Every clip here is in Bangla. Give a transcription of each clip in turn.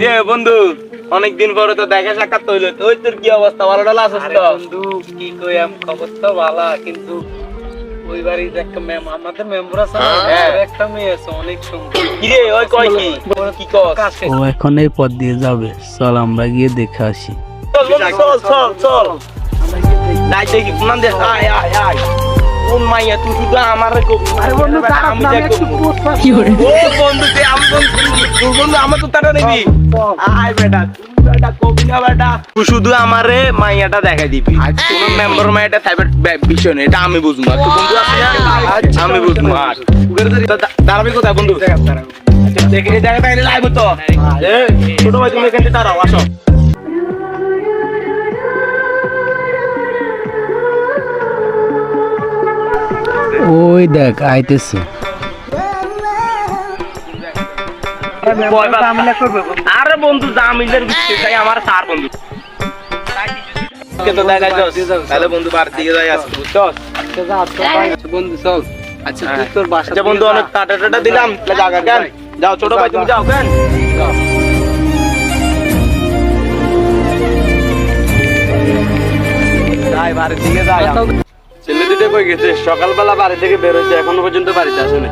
কিরে বন্ধু? অনেকদিন পরে তো দেখা সাক্ষাৎ হইল। ওই তোর কি অবস্থা? ভালো টালো আছিস তো। বন্ধু কি কই আম খবর তো ভালো কিন্তু ওই বাড়ি একটা ম্যাম আমাদের মেম্বার আছে হ্যাঁ। একটা মেয়ে আছে অনেক সুন্দর। কিরে ওই কয় কি? কি কস? ও এখন এই পথ দিয়ে যাবে। চল আমরা গিয়ে দেখে আসি। চল চল চল চল। নাই দেখি ফোন দে। আয় আয় আয়। কোন মাইয়া তুই শুধু আমার আরে বন্ধু আমি দেখ ও বন্ধু তুই আমি বন্ধু তুই বন্ধু আমার তো তারা নিবি আয় বেটা তুই বেটা কবি না বেটা। তুই শুধু আমারে মাইয়াটা দেখাই দিবি। কোন মেম্বার মাইয়াটা থাকবে বিষয় নেই এটা আমি বুঝব আর বন্ধু না? আমি বুঝব আর তো দাঁড়াবি কোথায় বন্ধু? আচ্ছা, দেখে তো ছোট ভাই তুমি এখানে দাঁড়াও আসো। ওই দেখ আইতেছে। আরে বন্ধু জামিলের ভিতরে তাই আমার সার বন্ধু। কে তো দেখাই যাস তাহলে বন্ধু বাড়ির দিকে যাই আসব বুঝছস? বন্ধু চল। আচ্ছা তুই তোর বাসা আচ্ছা বন্ধু অনেক টাটা টাটা দিলাম। জায়গা কেন? যাও ছোট ভাই তুমি যাও কেন? যাই বাড়ির দিকে যাই। দুটো কই গেছে? সকালবেলা বাড়ি থেকে বের হয়েছে এখনও পর্যন্ত বাড়িতে আসে না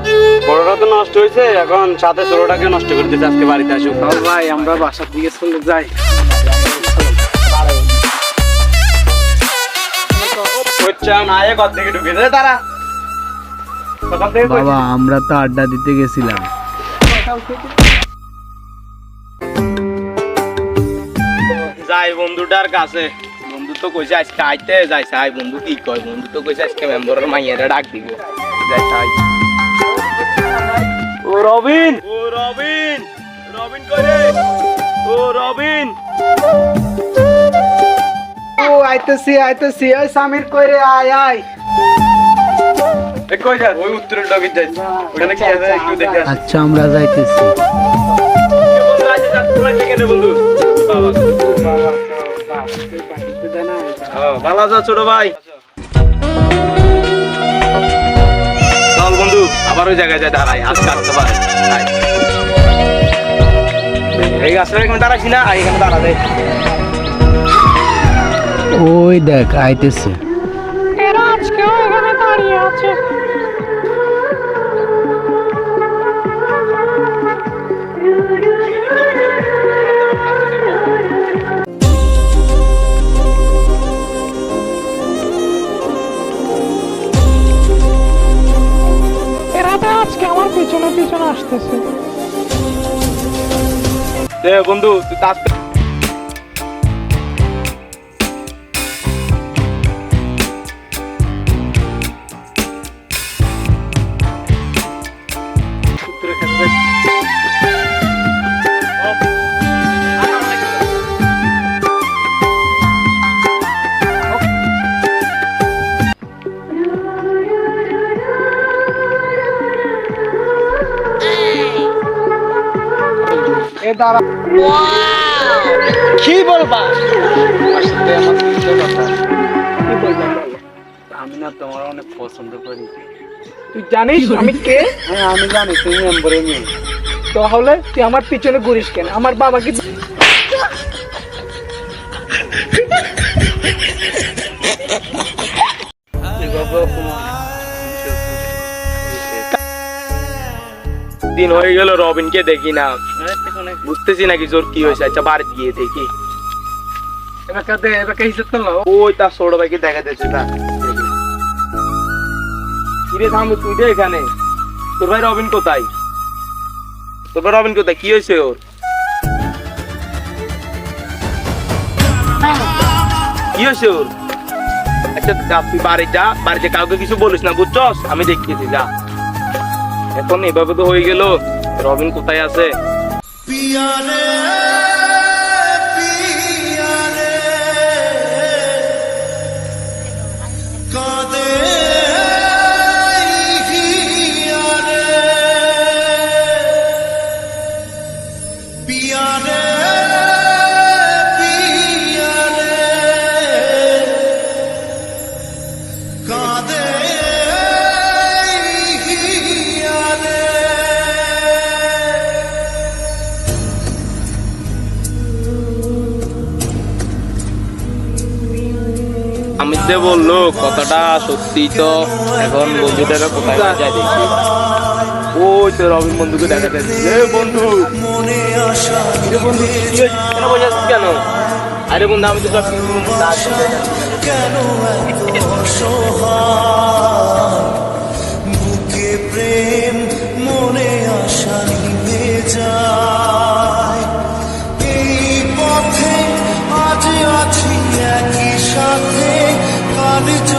বড়টা তো নষ্ট হয়েছে এখন সাথে ষোলোটাকে নষ্ট করে দিতে আজকে বাড়িতে আসুক। ভাই আমরা বাসার দিকে চলে যাই। বাবা আমরা তো আড্ডা দিতে গেছিলাম। যাই বন্ধুটার কাছে। তো কইছে আজকে আইতে যাইছে আই বন্ধু কি কয় বন্ধু তো কইছে আজকে মেম্বারের মাইয়ারে ডাক দিব যাই তাই ও রবিন ও রবিন রবিন করে ও রবিন ও আইতেছি আইতেছি ওই সামির কইরে আয় আয় যাই কি দেখে আচ্ছা আমরা যাইতেছি বন্ধু আছে বাবা ও, ভালো আছো ছোট ভাই? চল বন্ধু আবার ওই জায়গায় যাই দাঁড়াই আজকে আসতে পারে। এই গাছটা এখানে দাঁড়াচ্ছি না? আর এখানে দাঁড়া দেয় ওই দেখ আইতেছে। এরা পিছনে পিছনে আসতেছে। বন্ধু তুই এ দাঁড়া। কি বলবা? কি বলবা? আমি না তোমার অনেক পছন্দ করি। তুই জানিস আমি কে? হ্যাঁ আমি জানি তুমি মেম্বারে নিয়ে তাহলে তুই আমার পিছনে ঘুরিস কেন? আমার বাবাকে দিন হয়ে গেল রবিনকে দেখি না। বুঝতেছি নাকি জোর কি হয়েছে আচ্ছা বাড়িতে গিয়ে দেখি। ওই তার ছোট ভাইকে দেখা যাচ্ছে তা। কিরে থামবো তুই রে এখানে। তোর ভাই রবিন কোথায়? তোর ভাই রবিন কোথায়? কি হয়েছে ওর? কি হয়েছে ওর? আচ্ছা তুই বাড়ি যা। বাড়িতে কাউকে কিছু বলিস না বুঝছস? আমি দেখতেছি যা। এখন এভাবে তো হয়ে গেল। রবিন কোথায় আছে? হামিদ দে বলল, কথাটা সত্যি তো? এখন বন্ধুটা কোথায় যায় দেখি। ওই তো রবিন বন্ধুকে দেখা যাচ্ছে। বন্ধু বন্ধু কেন বসে কেন? আরে বন্ধু, আমি তো বুকে প্রেম মনে আশা সাথে। dicho